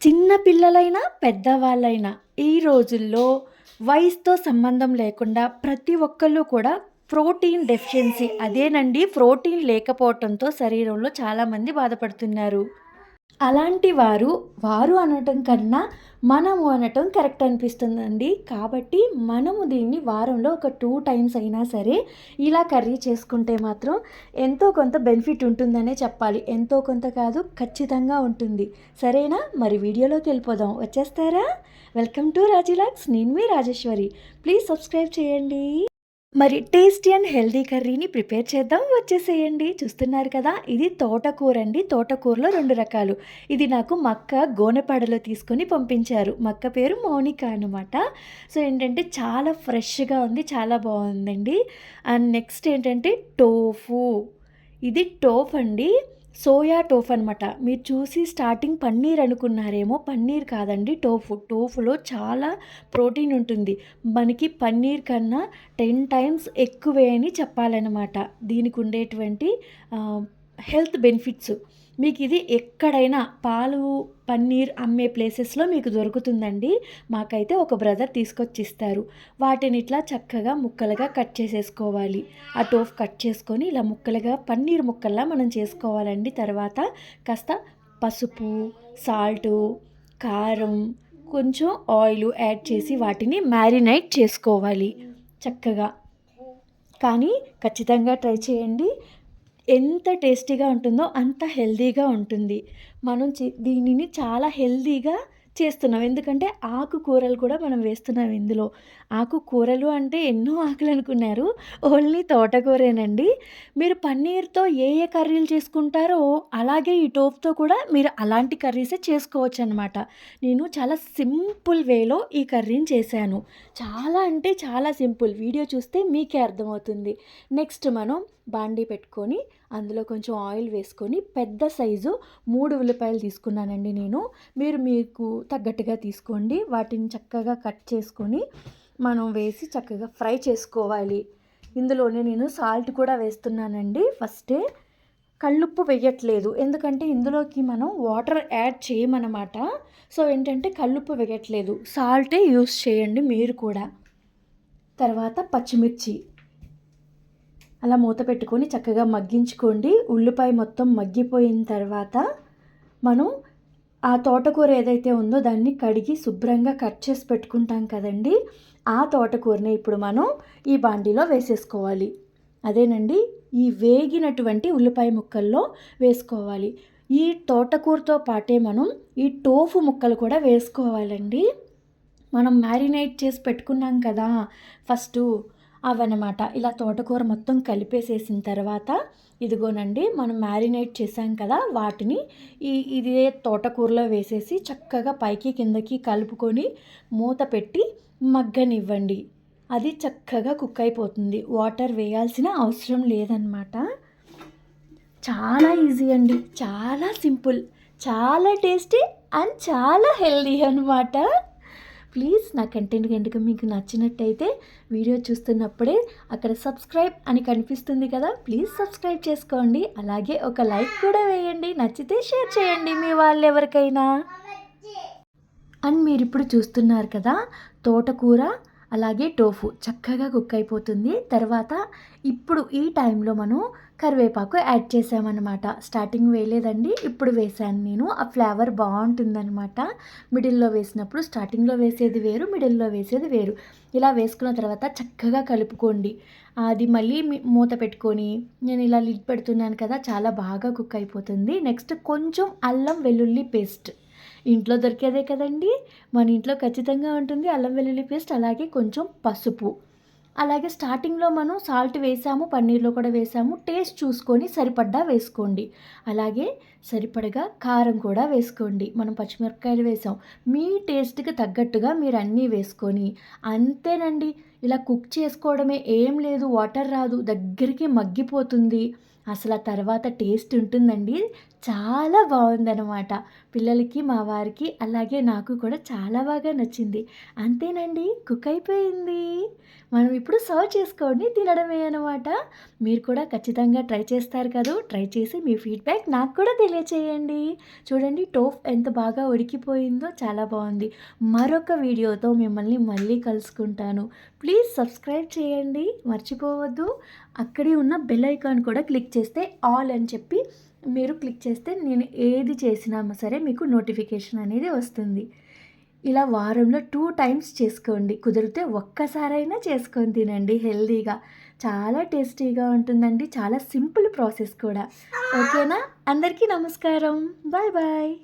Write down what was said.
చిన్న పిల్లలైనా పెద్దవాళ్ళైనా ఈ రోజుల్లో వయసుతో సంబంధం లేకుండా ప్రతి ఒక్కళ్ళు కూడా ప్రోటీన్ డెఫిషియన్సీ అదేనండి ప్రోటీన్ లేకపోవటంతో శరీరంలో చాలామంది బాధపడుతున్నారు. అలాంటి వారు వారు అనటం కన్నా మనము అనటం కరెక్ట్ అనిపిస్తుందండి. కాబట్టి మనము దీన్ని వారంలో ఒక టూ టైమ్స్ అయినా సరే ఇలా కర్రీ చేసుకుంటే మాత్రం ఎంతో కొంత బెనిఫిట్ ఉంటుందనే చెప్పాలి. ఎంతో కొంత కాదు ఖచ్చితంగా ఉంటుంది. సరేనా? మరి వీడియోలోకి వెళ్ళిపోదాం. వచ్చేస్తారా? వెల్కమ్ టు రాజీలాక్స్. నేను మీ రాజేశ్వరి. ప్లీజ్ సబ్స్క్రైబ్ చేయండి. మరి టేస్టీ అండ్ హెల్దీ కర్రీని ప్రిపేర్ చేద్దాం. వచ్చేసేయండి. చూస్తున్నారు కదా ఇది తోటకూర అండి తోటకూరలో రెండు రకాలు. ఇది నాకు మక్క గోనెపాడలో తీసుకొని పంపించారు. మక్క పేరు మౌనిక అనమాట సో ఏంటంటే చాలా ఫ్రెష్గా ఉంది చాలా బాగుందండి. అండ్ నెక్స్ట్ ఏంటంటే టోఫు. ఇది టోఫ్ అండి సోయా టోఫ్ అనమాట మీరు చూసి స్టార్టింగ్ పన్నీర్ అనుకున్నారేమో. పన్నీర్ కాదండి టోఫు. టోఫులో చాలా ప్రోటీన్ ఉంటుంది. మనకి పన్నీర్ కన్నా టెన్ టైమ్స్ ఎక్కువే అని చెప్పాలన్నమాట. దీనికి ఉండేటువంటి హెల్త్ బెనిఫిట్స్. మీకు ఇది ఎక్కడైనా పాలు పన్నీర్ అమ్మే ప్లేసెస్లో మీకు దొరుకుతుందండి. మాకైతే ఒక బ్రదర్ తీసుకొచ్చి ఇస్తారు వాటిని ఇట్లా చక్కగా ముక్కలుగా కట్ చేసేసుకోవాలి. ఆ టోఫ్ కట్ చేసుకొని ఇలా ముక్కలుగా పన్నీర్ ముక్కల్లా మనం చేసుకోవాలండి. తర్వాత కాస్త పసుపు సాల్టు కారం కొంచెం ఆయిల్ యాడ్ చేసి వాటిని మ్యారినేట్ చేసుకోవాలి చక్కగా. కానీ ఖచ్చితంగా ట్రై చేయండి. ఎంత టేస్టీగా ఉంటుందో అంత హెల్దీగా ఉంటుంది. మనం దీనిని చాలా హెల్దీగా చేస్తున్నాం. ఎందుకంటే ఆకుకూరలు కూడా మనం వేస్తున్నాం ఇందులో. ఆకుకూరలు అంటే ఎన్నో ఆకులు అనుకున్నారు. ఓన్లీ తోటకూరేనండి. మీరు పన్నీర్తో ఏ ఏ కర్రీలు చేసుకుంటారో అలాగే ఈ టోప్తో కూడా మీరు అలాంటి కర్రీసే చేసుకోవచ్చు అనమాట నేను చాలా సింపుల్ వేలో ఈ కర్రీని చేశాను. చాలా అంటే చాలా సింపుల్. వీడియో చూస్తే మీకే అర్థమవుతుంది. నెక్స్ట్ మనం బాండీ పెట్టుకొని అందులో కొంచెం ఆయిల్ వేసుకొని పెద్ద సైజు మూడు ఉల్లిపాయలు తీసుకున్నానండి నేను. మీరు మీకు తగ్గట్టుగా తీసుకోండి. వాటిని చక్కగా కట్ చేసుకొని మనం వేసి చక్కగా ఫ్రై చేసుకోవాలి. ఇందులోనే నేను సాల్ట్ కూడా వేస్తున్నానండి. ఫస్టే కళ్ళుప్పు వేయట్లేదు. ఎందుకంటే ఇందులోకి మనం వాటర్ యాడ్ చేయమన్నమాట. సో ఏంటంటే కళ్ళుప్పు వేయట్లేదు. సాల్టే యూస్ చేయండి మీరు కూడా. తర్వాత పచ్చిమిర్చి. అలా మూత పెట్టుకొని చక్కగా మగ్గించుకోండి. ఉల్లిపాయ మొత్తం మగ్గిపోయిన తర్వాత మనం ఆ తోటకూర ఏదైతే ఉందో దాన్ని కడిగి శుభ్రంగా కట్ చేసి పెట్టుకుంటాం కదండి. ఆ తోటకూరని ఇప్పుడు మనం ఈ బాండీలో వేసేసుకోవాలి. అదేనండి ఈ వేగినటువంటి ఉల్లిపాయ ముక్కల్లో వేసుకోవాలి. ఈ తోటకూరతో పాటే మనం ఈ టోఫు ముక్కలు కూడా వేసుకోవాలండి. మనం మ్యారినేట్ చేసి పెట్టుకున్నాం కదా ఫస్ట్ అవన్నమాట. ఇలా తోటకూర మొత్తం కలిపేసేసిన తర్వాత ఇదిగోనండి మనం మ్యారినేట్ చేసాం కదా వాటిని ఈ ఇదే తోటకూరలో వేసేసి చక్కగా పైకి కిందకి కలుపుకొని మూత పెట్టి మగ్గనివ్వండి. అది చక్కగా కుక్ అయిపోతుంది. వాటర్ వేయాల్సిన అవసరం లేదన్నమాట. చాలా ఈజీ అండి. చాలా సింపుల్. చాలా టేస్టీ అండ్ చాలా హెల్దీ అనమాట ప్లీజ్ నా కంటెంట్ కనుక మీకు నచ్చినట్టయితే వీడియో చూస్తున్నప్పుడే అక్కడ సబ్స్క్రైబ్ అని కనిపిస్తుంది కదా ప్లీజ్ సబ్స్క్రైబ్ చేసుకోండి. అలాగే ఒక లైక్ కూడా వేయండి నచ్చితే షేర్ చేయండి మీ వాళ్ళు ఎవరికైనా. అండ్ మీరు ఇప్పుడు చూస్తున్నారు కదా తోటకూర అలాగే టోఫు చక్కగా కుక్ అయిపోతుంది. తర్వాత ఇప్పుడు ఈ టైంలో మనం కరివేపాకు యాడ్ చేసామన్నమాట. స్టార్టింగ్ వేయలేదండి ఇప్పుడు వేసాను నేను. ఆ ఫ్లేవర్ బాగుంటుందన్నమాట. మిడిల్లో వేసినప్పుడు స్టార్టింగ్లో వేసేది వేరు మిడిల్లో వేసేది వేరు. ఇలా వేసుకున్న తర్వాత చక్కగా కలుపుకోండి. అది మళ్ళీ మూత పెట్టుకొని నేను ఇలా లిడ్ పెడుతున్నాను కదా చాలా బాగా కుక్ అయిపోతుంది. నెక్స్ట్ కొంచెం అల్లం వెల్లుల్లి పేస్ట్. ఇంట్లో దొరికేదే కదండి. మన ఇంట్లో ఖచ్చితంగా ఉంటుంది అల్లం వెల్లుల్లి పేస్ట్ అలాగే కొంచెం పసుపు. అలాగే స్టార్టింగ్లో మనం సాల్ట్ వేసాము పన్నీర్లో కూడా వేసాము. టేస్ట్ చూసుకొని సరిపడ్డా వేసుకోండి. అలాగే సరిపడగా కారం కూడా వేసుకోండి. మనం పచ్చిమిరపకాయలు వేసాం. మీ టేస్ట్కి తగ్గట్టుగా మీరు అన్నీ వేసుకొని అంతేనండి. ఇలా కుక్ చేసుకోవడమే ఏం లేదు వాటర్ రాదు దగ్గరికి మగ్గిపోతుంది. అసలు ఆ తర్వాత టేస్ట్ ఉంటుందండి. చాలా బాగుందనమాట పిల్లలకి మా వారికి అలాగే నాకు కూడా చాలా బాగా నచ్చింది. అంతేనండి కుక్ అయిపోయింది. మనం ఇప్పుడు సర్వ్ చేసుకోండి తినడమే అనమాట మీరు కూడా ఖచ్చితంగా ట్రై చేస్తారు కదా. ట్రై చేసి మీ ఫీడ్బ్యాక్ నాకు కూడా తెలియచేయండి. చూడండి టోఫ్ ఎంత బాగా ఉడికిపోయిందో చాలా బాగుంది. మరొక వీడియోతో మిమ్మల్ని మళ్ళీ కలుసుకుంటాను. ప్లీజ్ సబ్స్క్రైబ్ చేయండి. మర్చిపోవద్దు. అక్కడే ఉన్న బెల్ ఐకాన్ కూడా క్లిక్ చేస్తే ఆల్ అని చెప్పి మీరు క్లిక్ చేస్తే నేను ఏది చేసినా సరే మీకు నోటిఫికేషన్ అనేది వస్తుంది. ఇలా వారంలో టూ టైమ్స్ చేసుకోండి. కుదిరితే ఒక్కసారైనా చేసుకొని తినండి హెల్దీగా. చాలా టేస్టీగా ఉంటుందండి. చాలా సింపుల్ ప్రాసెస్ కూడా. ఓకేనా? అందరికీ నమస్కారం. Bye bye.